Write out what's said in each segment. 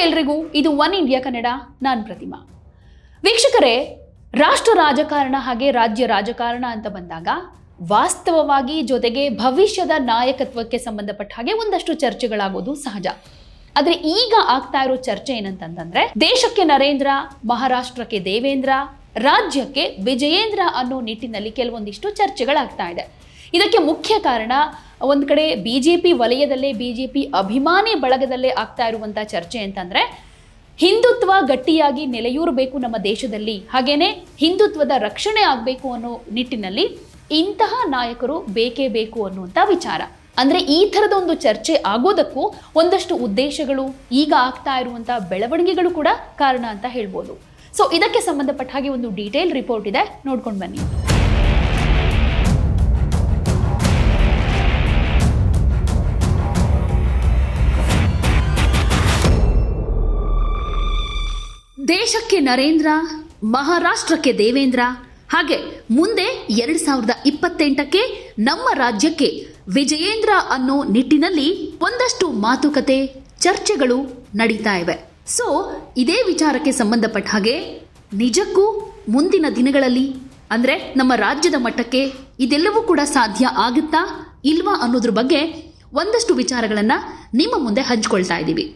ಎಲ್ರಿಗೂ ಇದು one India Kannada, ನಾನು ಪ್ರತಿಮಾ. ವೀಕ್ಷಕರೇ, ರಾಷ್ಟ್ರ ರಾಜಕಾರಣ ಹಾಗೆ ರಾಜ್ಯ ರಾಜಕಾರಣ ಅಂತ ಬಂದಾಗ ವಾಸ್ತವವಾಗಿ ಜೊತೆಗೆ ಭವಿಷ್ಯದ ನಾಯಕತ್ವಕ್ಕೆ ಸಂಬಂಧಪಟ್ಟ ಹಾಗೆ ಒಂದಷ್ಟು ಚರ್ಚೆಗಳಾಗೋದು ಸಹಜ. ಆದ್ರೆ ಈಗ ಆಗ್ತಾ ಇರೋ ಚರ್ಚೆ ಏನಂತಂದ್ರೆ, ದೇಶಕ್ಕೆ ನರೇಂದ್ರ, ಮಹಾರಾಷ್ಟ್ರಕ್ಕೆ ದೇವೇಂದ್ರ, ರಾಜ್ಯಕ್ಕೆ ವಿಜಯೇಂದ್ರ ಅನ್ನೋ ನಿಟ್ಟಿನಲ್ಲಿ ಕೆಲವೊಂದಿಷ್ಟು ಚರ್ಚೆಗಳಾಗ್ತಾ ಇದೆ. ಇದಕ್ಕೆ ಮುಖ್ಯ ಕಾರಣ ಒಂದು ಕಡೆ ಬಿ ಜೆ ಪಿ ವಲಯದಲ್ಲೇ ಬಿ ಜೆ ಪಿ ಅಭಿಮಾನಿ ಬಳಗದಲ್ಲೇ ಆಗ್ತಾ ಇರುವಂಥ ಚರ್ಚೆ ಅಂತಂದ್ರೆ ಹಿಂದುತ್ವ ಗಟ್ಟಿಯಾಗಿ ನೆಲೆಯೂರಬೇಕು ನಮ್ಮ ದೇಶದಲ್ಲಿ. ಹಾಗೇನೆ ಹಿಂದುತ್ವದ ರಕ್ಷಣೆ ಆಗಬೇಕು ಅನ್ನೋ ನಿಟ್ಟಿನಲ್ಲಿ ಇಂತಹ ನಾಯಕರು ಬೇಕೇ ಬೇಕು ಅನ್ನುವಂಥ ವಿಚಾರ. ಅಂದ್ರೆ ಈ ಥರದ ಒಂದು ಚರ್ಚೆ ಆಗೋದಕ್ಕೂ ಒಂದಷ್ಟು ಉದ್ದೇಶಗಳು ಈಗ ಆಗ್ತಾ ಇರುವಂಥ ಬೆಳವಣಿಗೆಗಳು ಕೂಡ ಕಾರಣ ಅಂತ ಹೇಳ್ಬೋದು. ಸೊ ಇದಕ್ಕೆ ಸಂಬಂಧಪಟ್ಟ ಹಾಗೆ ಒಂದು ಡೀಟೇಲ್ ರಿಪೋರ್ಟ್ ಇದೆ. ನೋಡ್ಕೊಂಡು ಬನ್ನಿ. ದೇಶಕ್ಕೆ ನರೇಂದ್ರ, ಮಹಾರಾಷ್ಟ್ರಕ್ಕೆ ದೇವೇಂದ್ರ, ಹಾಗೆ ಮುಂದೆ ಎರಡ್ ಸಾವಿರದ ಇಪ್ಪತ್ತೆಂಟಕ್ಕೆ ನಮ್ಮ ರಾಜ್ಯಕ್ಕೆ ವಿಜಯೇಂದ್ರ ಅನ್ನೋ ನಿಟ್ಟಿನಲ್ಲಿ ಒಂದಷ್ಟು ಮಾತುಕತೆ, ಚರ್ಚೆಗಳು ನಡೀತಾ ಇವೆ. ಸೊ ಇದೇ ವಿಚಾರಕ್ಕೆ ಸಂಬಂಧಪಟ್ಟ ಹಾಗೆ ನಿಜಕ್ಕೂ ಮುಂದಿನ ದಿನಗಳಲ್ಲಿ, ಅಂದ್ರೆ ನಮ್ಮ ರಾಜ್ಯದ ಮಟ್ಟಕ್ಕೆ ಇದೆಲ್ಲವೂ ಕೂಡ ಸಾಧ್ಯ ಆಗುತ್ತಾ ಇಲ್ವಾ ಅನ್ನೋದ್ರ ಬಗ್ಗೆ ಒಂದಷ್ಟು ವಿಚಾರಗಳನ್ನ ನಿಮ್ಮ ಮುಂದೆ ಹಂಚ್ಕೊಳ್ತಾ ಇದ್ದೀವಿ.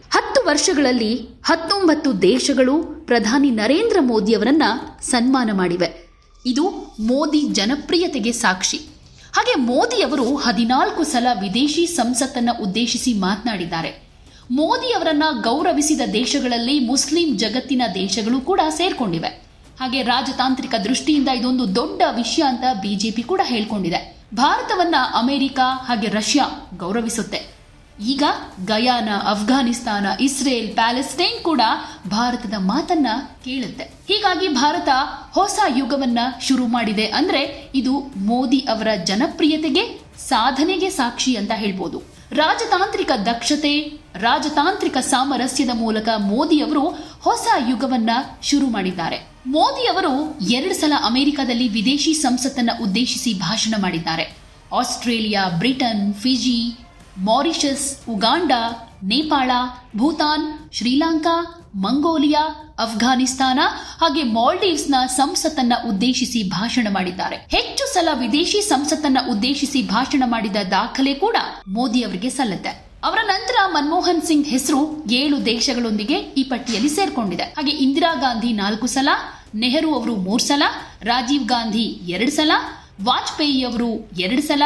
ವರ್ಷಗಳಲ್ಲಿ ಹತ್ತೊಂಬತ್ತು ದೇಶಗಳು ಪ್ರಧಾನಿ ನರೇಂದ್ರ ಮೋದಿ ಅವರನ್ನ ಸನ್ಮಾನ ಮಾಡಿವೆ. ಇದು ಮೋದಿ ಜನಪ್ರಿಯತೆಗೆ ಸಾಕ್ಷಿ. ಹಾಗೆ ಮೋದಿ ಅವರು ಹದಿನಾಲ್ಕು ಸಲ ವಿದೇಶಿ ಸಂಸತ್ತನ್ನ ಉದ್ದೇಶಿಸಿ ಮಾತನಾಡಿದ್ದಾರೆ. ಮೋದಿ ಅವರನ್ನ ಗೌರವಿಸಿದ ದೇಶಗಳಲ್ಲಿ ಮುಸ್ಲಿಂ ಜಗತ್ತಿನ ದೇಶಗಳು ಕೂಡ ಸೇರ್ಕೊಂಡಿವೆ. ಹಾಗೆ ರಾಜತಾಂತ್ರಿಕ ದೃಷ್ಟಿಯಿಂದ ಇದೊಂದು ದೊಡ್ಡ ವಿಷಯ ಅಂತ ಬಿಜೆಪಿ ಕೂಡ ಹೇಳ್ಕೊಂಡಿದೆ. ಭಾರತವನ್ನ ಅಮೆರಿಕ ಹಾಗೆ ರಷ್ಯಾ ಗೌರವಿಸುತ್ತೆ. ಈಗ ಗಯಾನ ಅಫ್ಘಾನಿಸ್ತಾನ ಇಸ್ರೇಲ್, ಪ್ಯಾಲೆಸ್ಟೈನ್ ಕೂಡ ಭಾರತದ ಮಾತನ್ನ ಕೇಳುತ್ತೆ. ಹೀಗಾಗಿ ಭಾರತ ಹೊಸ ಯುಗವನ್ನ ಶುರು ಮಾಡಿದೆ ಅಂದ್ರೆ ಇದು ಮೋದಿ ಅವರ ಜನಪ್ರಿಯತೆಗೆ ಸಾಧನೆಗೆ ಸಾಕ್ಷಿ ಅಂತ ಹೇಳ್ಬೋದು. ರಾಜತಾಂತ್ರಿಕ ದಕ್ಷತೆ, ರಾಜತಾಂತ್ರಿಕ ಸಾಮರಸ್ಯದ ಮೂಲಕ ಮೋದಿ ಅವರು ಹೊಸ ಯುಗವನ್ನ ಶುರು ಮಾಡಿದ್ದಾರೆ. ಮೋದಿ ಅವರು ಎರಡು ಸಲ ಅಮೆರಿಕದಲ್ಲಿ ವಿದೇಶಿ ಸಂಸತ್ತನ್ನ ಉದ್ದೇಶಿಸಿ ಭಾಷಣ ಮಾಡಿದ್ದಾರೆ. Australia, Britain, Fiji Mauritius Uganda Nepal Bhutan Sri Lanka Mongolia Afghanistan ಹಾಗೆ ಮಾಲ್ಡೀವ್ಸ್ನ ಸಂಸತ್ತನ್ನ ಉದ್ದೇಶಿಸಿ ಭಾಷಣ ಮಾಡಿದ್ದಾರೆ. ಹೆಚ್ಚು ಸಲ ವಿದೇಶಿ ಸಂಸತ್ತನ್ನ ಉದ್ದೇಶಿಸಿ ಭಾಷಣ ಮಾಡಿದ ದಾಖಲೆ ಕೂಡ ಮೋದಿ ಅವರಿಗೆ ಸಲ್ಲತ್ತೆ. ಅವರ ನಂತರ ಮನಮೋಹನ್ ಸಿಂಗ್ ಹೆಸರು ಏಳು ದೇಶಗಳೊಂದಿಗೆ ಈ ಪಟ್ಟಿಯಲ್ಲಿ ಸೇರ್ಕೊಂಡಿದೆ. ಹಾಗೆ ಇಂದಿರಾ ಗಾಂಧಿ ನಾಲ್ಕು ಸಲ, ನೆಹರು ಅವರು ಮೂರು ಸಲ, ರಾಜೀವ್ ಗಾಂಧಿ ಎರಡು ಸಲ, ವಾಜಪೇಯಿ ಅವರು ಎರಡು ಸಲ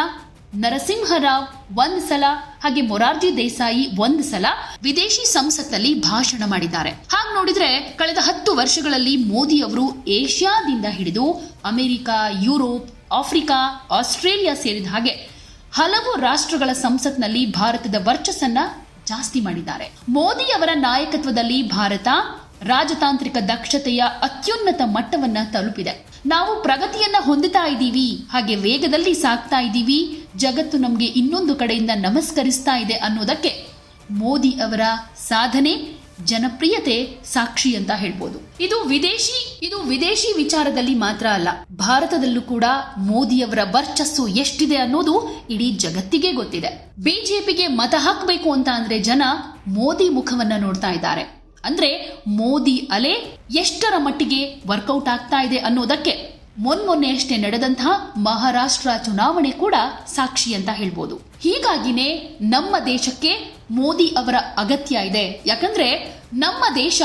ನರಸಿಂಹರಾವ್ ಒಂದ್ ಸಲ, ಹಾಗೆ ಮೊರಾರ್ಜಿ ದೇಸಾಯಿ ಒಂದು ಸಲ ವಿದೇಶಿ ಸಂಸತ್ತಲ್ಲಿ ಭಾಷಣ ಮಾಡಿದ್ದಾರೆ. ಹಾಗೆ ನೋಡಿದ್ರೆ ಕಳೆದ ಹತ್ತು ವರ್ಷಗಳಲ್ಲಿ ಮೋದಿ ಅವರು ಏಷ್ಯಾದಿಂದ ಹಿಡಿದು ಅಮೆರಿಕ, ಯುರೋಪ್, ಆಫ್ರಿಕಾ, ಆಸ್ಟ್ರೇಲಿಯಾ ಸೇರಿದ ಹಾಗೆ ಹಲವು ರಾಷ್ಟ್ರಗಳ ಸಂಸತ್ನಲ್ಲಿ ಭಾರತದ ವರ್ಚಸ್ಸನ್ನ ಜಾಸ್ತಿ ಮಾಡಿದ್ದಾರೆ. ಮೋದಿ ಅವರ ನಾಯಕತ್ವದಲ್ಲಿ ಭಾರತ ರಾಜತಾಂತ್ರಿಕ ದಕ್ಷತೆಯ ಅತ್ಯುನ್ನತ ಮಟ್ಟವನ್ನ ತಲುಪಿದೆ. ನಾವು ಪ್ರಗತಿಯನ್ನ ಹೊಂದುತ್ತಾ ಇದ್ದೀವಿ, ಹಾಗೆ ವೇಗದಲ್ಲಿ ಸಾಗ್ತಾ ಇದ್ದೀವಿ ಜಗತ್ತು ನಮಗೆ ಇನ್ನೊಂದು ಕಡೆಯಿಂದ ನಮಸ್ಕರಿಸ್ತಾ ಇದೆ ಅನ್ನೋದಕ್ಕೆ ಮೋದಿ ಅವರ ಸಾಧನೆ ಜನಪ್ರಿಯತೆ ಸಾಕ್ಷಿ ಅಂತ ಹೇಳ್ಬೋದು. ಇದು ವಿದೇಶಿ ಇದು ವಿದೇಶಿ ವಿಚಾರದಲ್ಲಿ ಮಾತ್ರ ಅಲ್ಲ, ಭಾರತದಲ್ಲೂ ಕೂಡ ಮೋದಿಯವರ ವರ್ಚಸ್ಸು ಎಷ್ಟಿದೆ ಅನ್ನೋದು ಇಡೀ ಜಗತ್ತಿಗೆ ಗೊತ್ತಿದೆ. ಬಿಜೆಪಿಗೆ ಮತ ಹಾಕಬೇಕು ಅಂತ ಅಂದ್ರೆ ಜನ ಮೋದಿ ಮುಖವನ್ನ ನೋಡ್ತಾ ಇದ್ದಾರೆ. ಅಂದ್ರೆ ಮೋದಿ ಅಲೆ ಎಷ್ಟರ ಮಟ್ಟಿಗೆ ವರ್ಕೌಟ್ ಆಗ್ತಾ ಇದೆ ಅನ್ನೋದಕ್ಕೆ ಮೊನ್ಮೊನ್ನೆ ಅಷ್ಟೇ ನಡೆದಂತಹ ಮಹಾರಾಷ್ಟ್ರ ಚುನಾವಣೆ ಕೂಡ ಸಾಕ್ಷಿ ಅಂತ ಹೇಳ್ಬೋದು. ಹೀಗಾಗಿನೇ ನಮ್ಮ ದೇಶಕ್ಕೆ ಮೋದಿ ಅವರ ಅಗತ್ಯ ಇದೆ. ಯಾಕಂದ್ರೆ ನಮ್ಮ ದೇಶ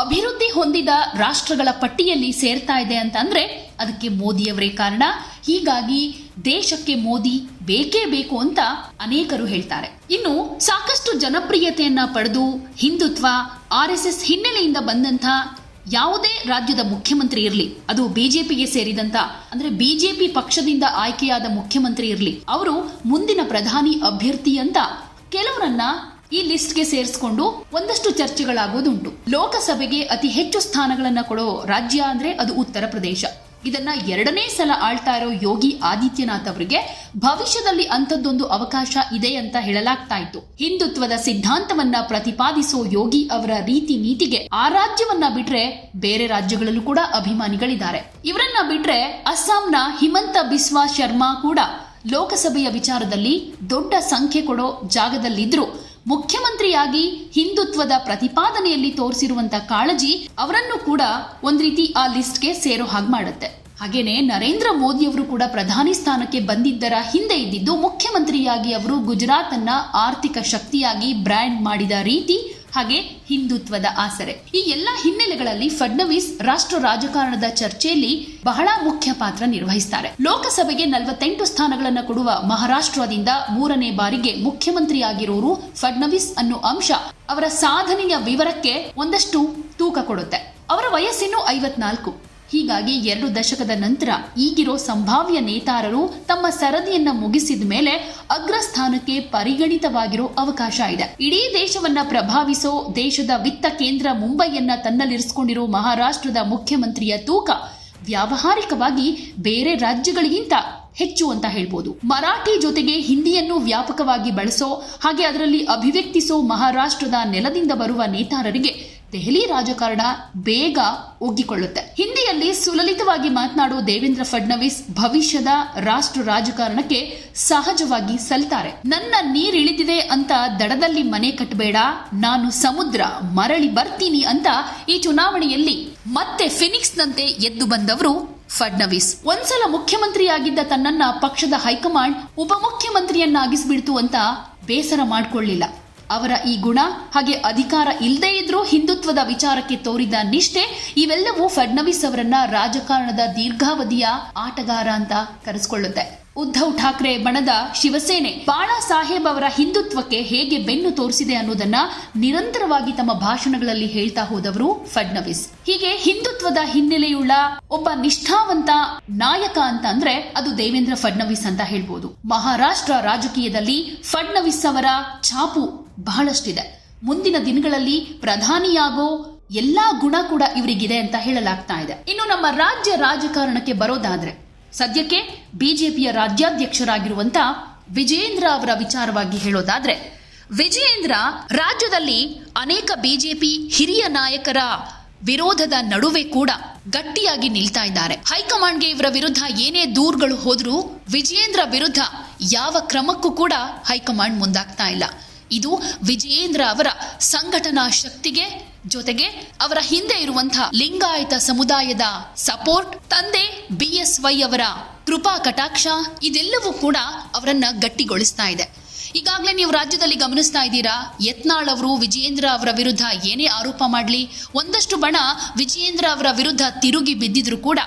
ಅಭಿವೃದ್ಧಿ ಹೊಂದಿದ ರಾಷ್ಟ್ರಗಳ ಪಟ್ಟಿಯಲ್ಲಿ ಸೇರ್ತಾ ಇದೆ ಅಂತ ಅಂದ್ರೆ ಅದಕ್ಕೆ ಮೋದಿಯವರೇ ಕಾರಣ. ಹೀಗಾಗಿ ದೇಶಕ್ಕೆ ಮೋದಿ ಬೇಕೇ ಬೇಕು ಅಂತ ಅನೇಕರು ಹೇಳ್ತಾರೆ. ಇನ್ನು ಸಾಕಷ್ಟು ಜನಪ್ರಿಯತೆಯನ್ನ ಪಡೆದು ಹಿಂದುತ್ವ, ಆರ್ ಎಸ್ ಎಸ್ ಹಿನ್ನೆಲೆಯಿಂದ ಬಂದಂತ ಯಾವುದೇ ರಾಜ್ಯದ ಮುಖ್ಯಮಂತ್ರಿ ಇರಲಿ, ಅದು ಬಿಜೆಪಿಗೆ ಸೇರಿದಂತ, ಅಂದ್ರೆ ಬಿಜೆಪಿ ಪಕ್ಷದಿಂದ ಆಯ್ಕೆಯಾದ ಮುಖ್ಯಮಂತ್ರಿ ಇರಲಿ, ಅವರು ಮುಂದಿನ ಪ್ರಧಾನಿ ಅಭ್ಯರ್ಥಿ ಅಂತ ಕೆಲವರನ್ನ ಈ ಲಿಸ್ಟ್ಗೆ ಸೇರಿಸಿಕೊಂಡು ಒಂದಷ್ಟು ಚರ್ಚೆಗಳಾಗೋದುಂಟು. ಲೋಕಸಭೆಗೆ ಅತಿ ಹೆಚ್ಚು ಸ್ಥಾನಗಳನ್ನ ಕೊಡೋ ರಾಜ್ಯ ಅಂದ್ರೆ ಅದು ಉತ್ತರ ಪ್ರದೇಶ. ಇದನ್ನ ಎರಡನೇ ಸಲ ಆಳ್ತಾ ಇರೋ ಯೋಗಿ ಆದಿತ್ಯನಾಥ್ ಅವರಿಗೆ ಭವಿಷ್ಯದಲ್ಲಿ ಅಂಥದ್ದೊಂದು ಅವಕಾಶ ಇದೆ ಅಂತ ಹೇಳಲಾಗ್ತಾ ಇತ್ತು. ಹಿಂದುತ್ವದ ಸಿದ್ಧಾಂತವನ್ನ ಪ್ರತಿಪಾದಿಸೋ ಯೋಗಿ ಅವರ ರೀತಿ ನೀತಿಗೆ ಆ ರಾಜ್ಯವನ್ನ ಬಿಟ್ರೆ ಬೇರೆ ರಾಜ್ಯಗಳಲ್ಲೂ ಕೂಡ ಅಭಿಮಾನಿಗಳಿದ್ದಾರೆ. ಇವರನ್ನ ಬಿಟ್ರೆ ಅಸ್ಸಾಂನ ಹಿಮಂತ ಬಿಸ್ವಾ ಶರ್ಮಾ ಕೂಡ ಲೋಕಸಭೆಯ ವಿಚಾರದಲ್ಲಿ ದೊಡ್ಡ ಸಂಖ್ಯೆ ಕೊಡೋ ಜಾಗದಲ್ಲಿದ್ರು. ಮುಖ್ಯಮಂತ್ರಿಯಾಗಿ ಹಿಂದುತ್ವದ ಪ್ರತಿಪಾದನೆಯಲ್ಲಿ ತೋರಿಸಿರುವಂತ ಕಾಳಜಿ ಅವರನ್ನು ಕೂಡ ಒಂದ್ ರೀತಿ ಆ ಲಿಸ್ಟ್ಗೆ ಸೇರೋ ಹಾಗೆ ಮಾಡುತ್ತೆ. ಹಾಗೇನೆ ನರೇಂದ್ರ ಮೋದಿಯವರು ಕೂಡ ಪ್ರಧಾನಿ ಸ್ಥಾನಕ್ಕೆ ಬಂದಿದ್ದರ ಹಿಂದೆ ಇದ್ದಿದ್ದು ಮುಖ್ಯಮಂತ್ರಿಯಾಗಿ ಅವರು ಗುಜರಾತ್ ಅನ್ನ ಆರ್ಥಿಕ ಶಕ್ತಿಯಾಗಿ ಬ್ರ್ಯಾಂಡ್ ಮಾಡಿದ ರೀತಿ ಹಾಗೆ ಹಿಂದುತ್ವದ ಆಸರೆ. ಈ ಎಲ್ಲ ಹಿನ್ನೆಲೆಗಳಲ್ಲಿ ಫಡ್ನವೀಸ್ ರಾಷ್ಟ್ರ ರಾಜಕಾರಣದ ಚರ್ಚೆಯಲ್ಲಿ ಬಹಳ ಮುಖ್ಯ ಪಾತ್ರ ನಿರ್ವಹಿಸ್ತಾರೆ. ಲೋಕಸಭೆಗೆ ನಲವತ್ತೆಂಟು ಸ್ಥಾನಗಳನ್ನು ಕೊಡುವ ಮಹಾರಾಷ್ಟ್ರದಿಂದ ಮೂರನೇ ಬಾರಿಗೆ ಮುಖ್ಯಮಂತ್ರಿಯಾಗಿರೋರು ಫಡ್ನವೀಸ್ ಅನ್ನೋ ಅಂಶ ಅವರ ಸಾಧನೆಯ ವಿವರಕ್ಕೆ ಒಂದಷ್ಟು ತೂಕ ಕೊಡುತ್ತೆ. ಅವರ ವಯಸ್ಸಿನ್ನು ಐವತ್ನಾಲ್ಕು. ಹೀಗಾಗಿ ಎರಡು ದಶಕದ ನಂತರ ಈಗಿರೋ ಸಂಭಾವ್ಯ ನೇತಾರರು ತಮ್ಮ ಸರದಿಯನ್ನ ಮುಗಿಸಿದ ಮೇಲೆ ಅಗ್ರಸ್ಥಾನಕ್ಕೆ ಪರಿಗಣಿತವಾಗಿರೋ ಅವಕಾಶ ಇದೆ. ಇಡೀ ದೇಶವನ್ನ ಪ್ರಭಾವಿಸೋ ದೇಶದ ವಿತ್ತ ಕೇಂದ್ರ ಮುಂಬೈಯನ್ನ ತನ್ನಲ್ಲಿರಿಸಿಕೊಂಡಿರೋ ಮಹಾರಾಷ್ಟ್ರದ ಮುಖ್ಯಮಂತ್ರಿಯ ತೂಕ ವ್ಯಾವಹಾರಿಕವಾಗಿ ಬೇರೆ ರಾಜ್ಯಗಳಿಗಿಂತ ಹೆಚ್ಚು ಅಂತ ಹೇಳ್ಬೋದು. ಮರಾಠಿ ಜೊತೆಗೆ ಹಿಂದಿಯನ್ನು ವ್ಯಾಪಕವಾಗಿ ಬಳಸೋ ಹಾಗೆ ಅದರಲ್ಲಿ ಅಭಿವ್ಯಕ್ತಿಸೋ ಮಹಾರಾಷ್ಟ್ರದ ನೆಲದಿಂದ ಬರುವ ನೇತಾರರಿಗೆ ದೆಹಲಿ ರಾಜಕಾರಣ ಬೇಗ ಒಗ್ಗಿಕೊಳ್ಳುತ್ತೆ. ಹಿಂದಿಯಲ್ಲಿ ಸುಲಲಿತವಾಗಿ ಮಾತನಾಡುವ ದೇವೇಂದ್ರ ಫಡ್ನವೀಸ್ ಭವಿಷ್ಯದ ರಾಷ್ಟ್ರ ರಾಜಕಾರಣಕ್ಕೆ ಸಹಜವಾಗಿ ಸಲ್ತಾರೆ. ನನ್ನ ನೀರಿಳಿದಿದೆ ಅಂತ ದಡದಲ್ಲಿ ಮನೆ ಕಟ್ಟಬೇಡ, ನಾನು ಸಮುದ್ರ ಮರಳಿ ಬರ್ತೀನಿ ಅಂತ ಈ ಚುನಾವಣೆಯಲ್ಲಿ ಮತ್ತೆ ಫಿನಿಕ್ಸ್ನಂತೆ ಎದ್ದು ಬಂದವರು ಫಡ್ನವೀಸ್. ಒಂದ್ಸಲ ಮುಖ್ಯಮಂತ್ರಿಯಾಗಿದ್ದ ತನ್ನನ್ನ ಪಕ್ಷದ ಹೈಕಮಾಂಡ್ ಉಪಮುಖ್ಯಮಂತ್ರಿಯನ್ನಾಗಿಸ್ಬಿಡ್ತು ಅಂತ ಬೇಸರ ಮಾಡ್ಕೊಳ್ಳಿಲ್ಲ. ಅವರ ಈ ಗುಣ ಹಾಗೆ ಅಧಿಕಾರ ಇಲ್ಲದೇ ಇದ್ರೂ ಹಿಂದುತ್ವದ ವಿಚಾರಕ್ಕೆ ತೋರಿದ ನಿಷ್ಠೆ, ಇವೆಲ್ಲವೂ ಫಡ್ನವೀಸ್ ಅವರನ್ನ ರಾಜಕಾರಣದ ದೀರ್ಘಾವಧಿಯ ಆಟಗಾರ ಅಂತ ಕರೆಸ್ಕೊಳ್ಳುತ್ತೆ. ಉದ್ಧವ್ ಠಾಕ್ರೆ ಬಣದ ಶಿವಸೇನೆ ಬಾಳಾ ಸಾಹೇಬ್ ಅವರ ಹಿಂದುತ್ವಕ್ಕೆ ಹೇಗೆ ಬೆನ್ನು ತೋರಿಸಿದೆ ಅನ್ನೋದನ್ನ ನಿರಂತರವಾಗಿ ತಮ್ಮ ಭಾಷಣಗಳಲ್ಲಿ ಹೇಳ್ತಾ ಹೋದವರು ಫಡ್ನವೀಸ್. ಹೀಗೆ ಹಿಂದುತ್ವದ ಹಿನ್ನೆಲೆಯುಳ್ಳ ಒಬ್ಬ ನಿಷ್ಠಾವಂತ ನಾಯಕ ಅಂತ ಅಂದ್ರೆ ಅದು ದೇವೇಂದ್ರ ಫಡ್ನವೀಸ್ ಅಂತ ಹೇಳ್ಬೋದು. ಮಹಾರಾಷ್ಟ್ರ ರಾಜಕೀಯದಲ್ಲಿ ಫಡ್ನವೀಸ್ ಅವರ ಛಾಪು ಬಹಳಷ್ಟಿದೆ. ಮುಂದಿನ ದಿನಗಳಲ್ಲಿ ಪ್ರಧಾನಿಯಾಗೋ ಎಲ್ಲಾ ಗುಣ ಕೂಡ ಇವರಿಗಿದೆ ಅಂತ ಹೇಳಲಾಗ್ತಾ ಇದೆ. ಇನ್ನು ನಮ್ಮ ರಾಜ್ಯ ರಾಜಕಾರಣಕ್ಕೆ ಬರೋದಾದ್ರೆ ಸದ್ಯಕ್ಕೆ ಬಿಜೆಪಿಯ ರಾಜ್ಯಾಧ್ಯಕ್ಷರಾಗಿರುವಂತ ವಿಜಯೇಂದ್ರ ಅವರ ವಿಚಾರವಾಗಿ ಹೇಳೋದಾದ್ರೆ, ವಿಜಯೇಂದ್ರ ರಾಜ್ಯದಲ್ಲಿ ಅನೇಕ ಬಿಜೆಪಿ ಹಿರಿಯ ನಾಯಕರ ವಿರೋಧದ ನಡುವೆ ಕೂಡ ಗಟ್ಟಿಯಾಗಿ ನಿಲ್ತಾ ಇದ್ದಾರೆ. ಹೈಕಮಾಂಡ್ಗೆ ಇವರ ವಿರುದ್ಧ ಏನೇ ದೂರುಗಳು ಹೋದ್ರೂ ವಿಜಯೇಂದ್ರ ವಿರುದ್ಧ ಯಾವ ಕ್ರಮಕ್ಕೂ ಕೂಡ ಹೈಕಮಾಂಡ್ ಮುಂದಾಗ್ತಾ ಇಲ್ಲ. ಇದು ವಿಜಯೇಂದ್ರ ಅವರ ಸಂಘಟನಾ ಶಕ್ತಿಗೆ ಜೊತೆಗೆ ಅವರ ಹಿಂದೆ ಇರುವಂತಹ ಲಿಂಗಾಯತ ಸಮುದಾಯದ ಸಪೋರ್ಟ್, ತಂದೆ ಬಿ ಎಸ್ ವೈ ಅವರ ಕೃಪಾ ಕಟಾಕ್ಷ ಇದೆಲ್ಲವೂ ಕೂಡ ಅವರನ್ನ ಗಟ್ಟಿಗೊಳಿಸ್ತಾ ಇದೆ. ಈಗಾಗಲೇ ನೀವು ರಾಜ್ಯದಲ್ಲಿ ಗಮನಿಸ್ತಾ ಇದ್ದೀರಾ, ಯತ್ನಾಳ್ ಅವರು ವಿಜಯೇಂದ್ರ ಅವರ ವಿರುದ್ಧ ಏನೇ ಆರೋಪ ಮಾಡಲಿ, ಒಂದಷ್ಟು ಬಣ ವಿಜಯೇಂದ್ರ ಅವರ ವಿರುದ್ಧ ತಿರುಗಿ ಬಿದ್ದಿದ್ರು ಕೂಡ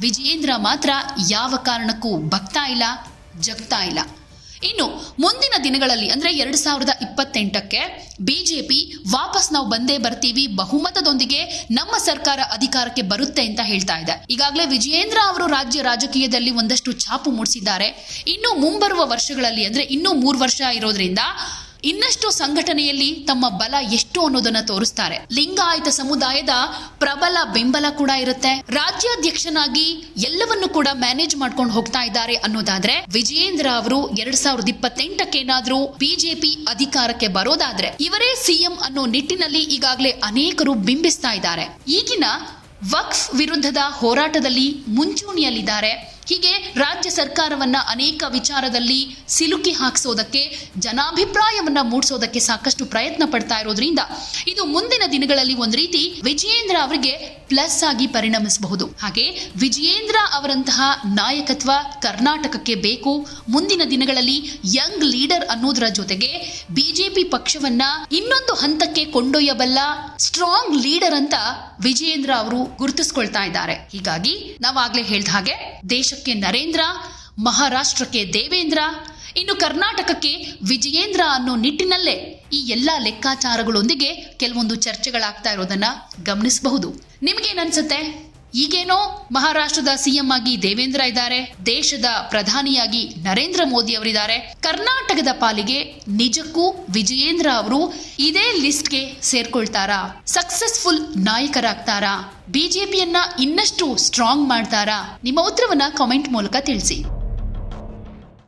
ವಿಜಯೇಂದ್ರ ಮಾತ್ರ ಯಾವ ಕಾರಣಕ್ಕೂ ಬಗ್ತಾ ಇಲ್ಲ, ಜಗ್ತಾ ಇಲ್ಲ. ಇನ್ನು ಮುಂದಿನ ದಿನಗಳಲ್ಲಿ, ಅಂದ್ರೆ ಎರಡ್ ಸಾವಿರದ ಇಪ್ಪತ್ತೆಂಟಕ್ಕೆ ಬಿಜೆಪಿ ವಾಪಸ್ ನಾವು ಬಂದೇ ಬರ್ತೀವಿ, ಬಹುಮತದೊಂದಿಗೆ ನಮ್ಮ ಸರ್ಕಾರ ಅಧಿಕಾರಕ್ಕೆ ಬರುತ್ತೆ ಅಂತ ಹೇಳ್ತಾ ಇದೆ. ಈಗಾಗಲೇ ವಿಜಯೇಂದ್ರ ಅವರು ರಾಜ್ಯ ರಾಜಕೀಯದಲ್ಲಿ ಒಂದಷ್ಟು ಛಾಪು ಮೂಡಿಸಿದ್ದಾರೆ. ಇನ್ನು ಮುಂಬರುವ ವರ್ಷಗಳಲ್ಲಿ, ಅಂದ್ರೆ ಇನ್ನೂ ಮೂರು ವರ್ಷ ಇರೋದ್ರಿಂದ ಇನ್ನಷ್ಟು ಸಂಘಟನೆಯಲ್ಲಿ ತಮ್ಮ ಬಲ ಎಷ್ಟು ಅನ್ನೋದನ್ನ ತೋರಿಸ್ತಾರೆ. ಲಿಂಗಾಯತ ಸಮುದಾಯದ ಪ್ರಬಲ ಬೆಂಬಲ ಕೂಡ ಇರುತ್ತೆ. ರಾಜ್ಯಾಧ್ಯಕ್ಷನಾಗಿ ಎಲ್ಲವನ್ನು ಕೂಡ ಮ್ಯಾನೇಜ್ ಮಾಡ್ಕೊಂಡು ಹೋಗ್ತಾ ಇದ್ದಾರೆ ಅನ್ನೋದಾದ್ರೆ ವಿಜಯೇಂದ್ರ ಅವರು ಎರಡ್ ಸಾವಿರದ ಇಪ್ಪತ್ತೆಂಟಕ್ಕೆ ಏನಾದ್ರೂ ಬಿಜೆಪಿ ಅಧಿಕಾರಕ್ಕೆ ಬರೋದಾದ್ರೆ ಇವರೇ ಸಿಎಂ ಅನ್ನೋ ನಿಟ್ಟಿನಲ್ಲಿ ಈಗಾಗಲೇ ಅನೇಕರು ಬಿಂಬಿಸ್ತಾ ಇದ್ದಾರೆ. ಈಗಿನ ವಕ್ಫ್ ವಿರುದ್ಧದ ಹೋರಾಟದಲ್ಲಿ ಮುಂಚೂಣಿಯಲ್ಲಿದ್ದಾರೆ. ಹೀಗೆ ರಾಜ್ಯ ಸರ್ಕಾರವನ್ನ ಅನೇಕ ವಿಚಾರದಲ್ಲಿ ಸಿಲುಕಿ ಹಾಕಿಸೋದಕ್ಕೆ, ಜನಾಭಿಪ್ರಾಯವನ್ನ ಮೂಡಿಸೋದಕ್ಕೆ ಸಾಕಷ್ಟು ಪ್ರಯತ್ನ ಪಡ್ತಾ ಇರೋದ್ರಿಂದ, ಇದು ಮುಂದಿನ ದಿನಗಳಲ್ಲಿ ಒಂದು ರೀತಿ ವಿಜಯೇಂದ್ರ ಅವರಿಗೆ ಪ್ಲಸ್ ಆಗಿ ಪರಿಣಮಿಸಬಹುದು. ಹಾಗೆ ವಿಜಯೇಂದ್ರ ಅವರಂತಹ ನಾಯಕತ್ವ ಕರ್ನಾಟಕಕ್ಕೆ ಬೇಕು, ಮುಂದಿನ ದಿನಗಳಲ್ಲಿ ಯಂಗ್ ಲೀಡರ್ ಅನ್ನೋದರ ಜೊತೆಗೆ ಬಿಜೆಪಿ ಪಕ್ಷವನ್ನ ಇನ್ನೊಂದು ಹಂತಕ್ಕೆ ಕೊಂಡೊಯ್ಯಬಲ್ಲ ಸ್ಟ್ರಾಂಗ್ ಲೀಡರ್ ಅಂತ ವಿಜಯೇಂದ್ರ ಅವರು ಗುರುತಿಸ್ಕೊಳ್ತಾ ಇದ್ದಾರೆ. ಹೀಗಾಗಿ ನಾವಾಗ್ಲೇ ಹೇಳ್ದ ಹಾಗೆ ದೇಶಕ್ಕೆ ನರೇಂದ್ರ, ಮಹಾರಾಷ್ಟ್ರಕ್ಕೆ ದೇವೇಂದ್ರ, ಇನ್ನು ಕರ್ನಾಟಕಕ್ಕೆ ವಿಜಯೇಂದ್ರ ಅನ್ನೋ ನಿಟ್ಟಿನಲ್ಲೇ ಈ ಎಲ್ಲ ಲೆಕ್ಕಾಚಾರಗಳೊಂದಿಗೆ ಕೆಲವೊಂದು ಚರ್ಚೆಗಳಾಗ್ತಾ ಇರೋದನ್ನ ಗಮನಿಸಬಹುದು. ನಿಮ್ಗೇನನ್ಸುತ್ತೆ ಈಗೇನೋ ಮಹಾರಾಷ್ಟ್ರದ ಸಿಎಂ ಆಗಿ ದೇವೇಂದ್ರ ಇದ್ದಾರೆ, ದೇಶದ ಪ್ರಧಾನಿಯಾಗಿ ನರೇಂದ್ರ ಮೋದಿ ಅವರಿದ್ದಾರೆ. ಕರ್ನಾಟಕದ ಪಾಲಿಗೆ ನಿಜಕ್ಕೂ ವಿಜಯೇಂದ್ರ ಅವರು ಇದೇ ಲಿಸ್ಟ್ಗೆ ಸೇರ್ಕೊಳ್ತಾರಾ? ಸಕ್ಸಸ್ಫುಲ್ ನಾಯಕರಾಗ್ತಾರಾ? ಬಿಜೆಪಿಯನ್ನ ಇನ್ನಷ್ಟು ಸ್ಟ್ರಾಂಗ್ ಮಾಡ್ತಾರಾ? ನಿಮ್ಮ ಉತ್ತರವನ್ನ ಕಾಮೆಂಟ್ ಮೂಲಕ ತಿಳಿಸಿ.